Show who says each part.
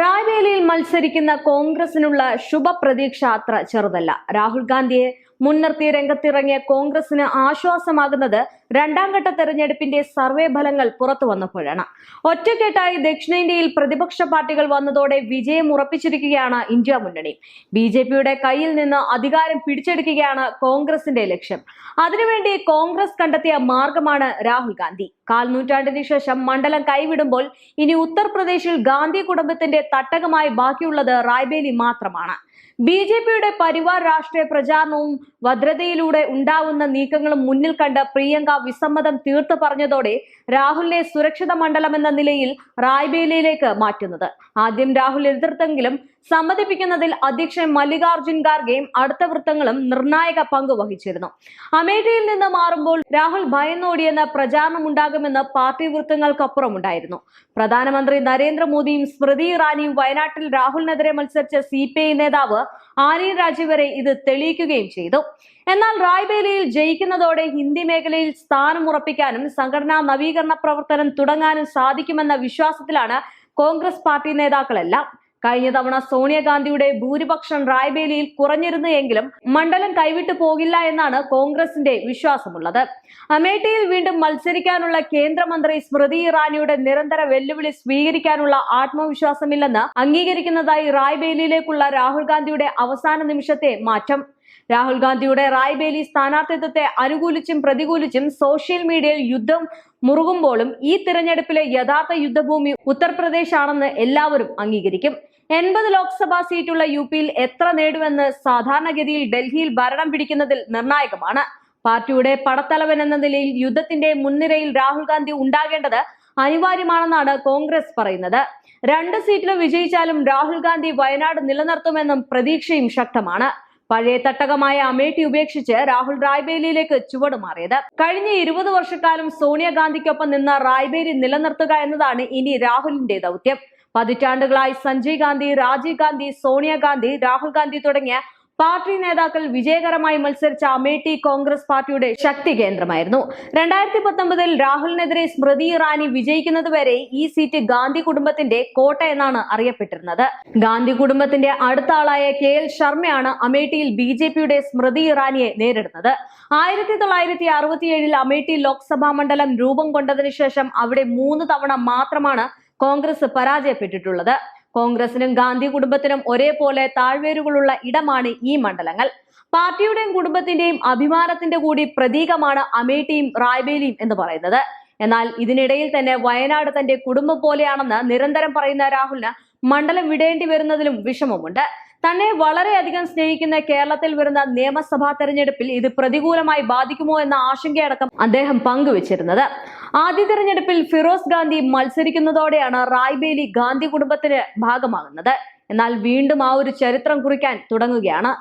Speaker 1: റായ്വേലിയിൽ മത്സരിക്കുന്ന കോൺഗ്രസിനുള്ള ശുഭപ്രതീക്ഷ അത്ര ചെറുതല്ല. രാഹുൽ ഗാന്ധിയെ മുൻനിർത്തി രംഗത്തിറങ്ങിയ കോൺഗ്രസിന് ആശ്വാസമാകുന്നത് രണ്ടാം ഘട്ട തെരഞ്ഞെടുപ്പിന്റെ സർവേ ഫലങ്ങൾ പുറത്തു വന്നപ്പോഴാണ്. ഒറ്റക്കെട്ടായി ദക്ഷിണേന്ത്യയിൽ പ്രതിപക്ഷ പാർട്ടികൾ വന്നതോടെ വിജയം ഉറപ്പിച്ചിരിക്കുകയാണ് ഇന്ത്യ മുന്നണി. ബി ജെ പിയുടെ കയ്യിൽ നിന്ന് അധികാരം പിടിച്ചെടുക്കുകയാണ് കോൺഗ്രസിന്റെ ലക്ഷ്യം. അതിനുവേണ്ടി കോൺഗ്രസ് കണ്ടെത്തിയ മാർഗമാണ് രാഹുൽ ഗാന്ധി. കാൽ നൂറ്റാണ്ടിന് ശേഷം മണ്ഡലം കൈവിടുമ്പോൾ ഇനി ഉത്തർപ്രദേശിൽ ഗാന്ധി കുടുംബത്തിന്റെ തട്ടകമായി ബാക്കിയുള്ളത് റായ്ബേലി മാത്രമാണ്. ബി ജെ പിയുടെ പരിവാർ രാഷ്ട്രീയ പ്രചാരണവും ഭദ്രതയിലൂടെ ഉണ്ടാവുന്ന നീക്കങ്ങളും മുന്നിൽ കണ്ട് പ്രിയങ്ക വിസമ്മതം തീർത്തു പറഞ്ഞതോടെ രാഹുലിനെ സുരക്ഷിത മണ്ഡലം എന്ന നിലയിൽ റായ്ബേലിയിലേക്ക് മാറ്റുന്നത്. ആദ്യം രാഹുൽ എതിർത്തെങ്കിലും സമ്മതിപ്പിക്കുന്നതിൽ അധ്യക്ഷൻ മല്ലികാർജുൻ ഖാർഗെയും അടുത്ത വൃത്തങ്ങളും നിർണായക പങ്ക് വഹിച്ചിരുന്നു. അമേഠിയിൽ നിന്ന് മാറുമ്പോൾ രാഹുൽ ഭയന്നോടിയെന്ന പ്രചാരണം ഉണ്ടാകുമെന്ന് പാർട്ടി വൃത്തങ്ങൾക്കപ്പുറം ഉണ്ടായിരുന്നു. പ്രധാനമന്ത്രി നരേന്ദ്രമോദിയും സ്മൃതി ഇറാനിയും വയനാട്ടിൽ രാഹുലിനെതിരെ മത്സരിച്ച സി പി ഐ നേതാവ് ആനി രാജീവരെ ഇത് തെളിയിക്കുകയും ചെയ്തു. എന്നാൽ റായ്ബേലിയിൽ ജയിക്കുന്നതോടെ ഹിന്ദി മേഖലയിൽ സ്ഥാനം ഉറപ്പിക്കാനും സംഘടനാ നവീകരണ പ്രവർത്തനം തുടങ്ങാനും സാധിക്കുമെന്ന വിശ്വാസത്തിലാണ് കോൺഗ്രസ് പാർട്ടി നേതാക്കളെല്ലാം. കഴിഞ്ഞ തവണ സോണിയാഗാന്ധിയുടെ ഭൂരിപക്ഷം റായ്ബേലിയിൽ കുറഞ്ഞിരുന്നു എങ്കിലും മണ്ഡലം കൈവിട്ടു പോകില്ല എന്നാണ് കോൺഗ്രസിന്റെ വിശ്വാസമുള്ളത്. അമേഠിയിൽ വീണ്ടും മത്സരിക്കാനുള്ള കേന്ദ്രമന്ത്രി സ്മൃതി ഇറാനിയുടെ നിരന്തര വെല്ലുവിളി സ്വീകരിക്കാനുള്ള ആത്മവിശ്വാസമില്ലെന്ന് അംഗീകരിക്കുന്നതായി റായ്ബേലിയിലേക്കുള്ള രാഹുൽ ഗാന്ധിയുടെ അവസാന നിമിഷത്തെ മാറ്റം. രാഹുൽ ഗാന്ധിയുടെ റായ്ബേലി സ്ഥാനാർത്ഥിത്വത്തെ അനുകൂലിച്ചും പ്രതികൂലിച്ചും സോഷ്യൽ മീഡിയയിൽ യുദ്ധം മുറുകുമ്പോഴും ഈ തിരഞ്ഞെടുപ്പിലെ യഥാർത്ഥ യുദ്ധഭൂമി ഉത്തർപ്രദേശ് ആണെന്ന് എല്ലാവരും അംഗീകരിക്കും. എൺപത് ലോക്സഭാ സീറ്റുള്ള യു പിയിൽ എത്ര നേടുമെന്ന് സാധാരണഗതിയിൽ ഡൽഹിയിൽ ഭരണം പിടിക്കുന്നതിൽ നിർണായകമാണ്. പാർട്ടിയുടെ പടത്തലവൻ എന്ന നിലയിൽ യുദ്ധത്തിന്റെ മുൻനിരയിൽ രാഹുൽ ഗാന്ധി ഉണ്ടാകേണ്ടത് അനിവാര്യമാണെന്നാണ് കോൺഗ്രസ് പറയുന്നത്. രണ്ട് സീറ്റിലും വിജയിച്ചാലും രാഹുൽ ഗാന്ധി വയനാട് നിലനിർത്തുമെന്നും പ്രതീക്ഷയും ശക്തമാണ്. പഴയ തട്ടകമായ അമേഠി ഉപേക്ഷിച്ച് രാഹുൽ റായ്ബേലിയിലേക്ക് ചുവട് മാറിയത്. കഴിഞ്ഞ ഇരുപത് വർഷക്കാലം സോണിയാഗാന്ധിക്കൊപ്പം നിന്ന റായ്ബേലി നിലനിർത്തുക എന്നതാണ് ഇനി രാഹുലിന്റെ ദൗത്യം. പതിറ്റാണ്ടുകളായി സഞ്ജയ് ഗാന്ധി രാജീവ് ഗാന്ധി സോണിയാഗാന്ധി രാഹുൽ ഗാന്ധി തുടങ്ങിയ പാർട്ടി നേതാക്കൾ വിജയകരമായി മത്സരിച്ച അമേഠി കോൺഗ്രസ് പാർട്ടിയുടെ ശക്തി കേന്ദ്രമായിരുന്നു. രണ്ടായിരത്തി പത്തൊമ്പതിൽ രാഹുലിനെതിരെ സ്മൃതി ഇറാനി വിജയിക്കുന്നതുവരെ ഈ സീറ്റ് ഗാന്ധി കുടുംബത്തിന്റെ കോട്ട എന്നാണ് അറിയപ്പെട്ടിരുന്നത്. ഗാന്ധി കുടുംബത്തിന്റെ അടുത്ത ആളായ കെ എൽ ശർമ്മയാണ് അമേഠിയിൽ ബി ജെ പിയുടെ സ്മൃതി ഇറാനിയെ നേരിടുന്നത്. ആയിരത്തി തൊള്ളായിരത്തി അറുപത്തിയേഴിൽ അമേഠി ലോക്സഭാ മണ്ഡലം രൂപം കൊണ്ടതിനു ശേഷം അവിടെ മൂന്ന് തവണ മാത്രമാണ് കോൺഗ്രസ് പരാജയപ്പെട്ടിട്ടുള്ളത്. കോൺഗ്രസിനും ഗാന്ധി കുടുംബത്തിനും ഒരേപോലെ താഴ്വേരുകളുള്ള ഇടമാണ് ഈ മണ്ഡലങ്ങൾ. പാർട്ടിയുടെയും കുടുംബത്തിന്റെയും അഭിമാനത്തിന്റെ കൂടി പ്രതീകമാണ് അമേഠിയും റായ്ബേലിയും എന്ന് പറയുന്നത്. എന്നാൽ ഇതിനിടയിൽ തന്നെ വയനാട് തന്റെ കുടുംബം പോലെയാണെന്ന് നിരന്തരം പറയുന്ന രാഹുലിന് മണ്ഡലം വിടേണ്ടി വരുന്നതിലും വിഷമമുണ്ട്. തന്നെ വളരെയധികം സ്നേഹിക്കുന്ന കേരളത്തിൽ വരുന്ന നിയമസഭാ തെരഞ്ഞെടുപ്പിൽ ഇത് പ്രതികൂലമായി ബാധിക്കുമോ എന്ന ആശങ്കയടക്കം അദ്ദേഹം പങ്കുവച്ചിരുന്നത്. ആദ്യ തെരഞ്ഞെടുപ്പിൽ ഫിറോസ് ഗാന്ധി മത്സരിക്കുന്നതോടെയാണ് റായ്ബേലി ഗാന്ധി കുടുംബത്തിന് ഭാഗമാകുന്നത്. എന്നാൽ വീണ്ടും ആ ഒരു ചരിത്രം കുറിക്കാൻ തുടങ്ങുകയാണ്.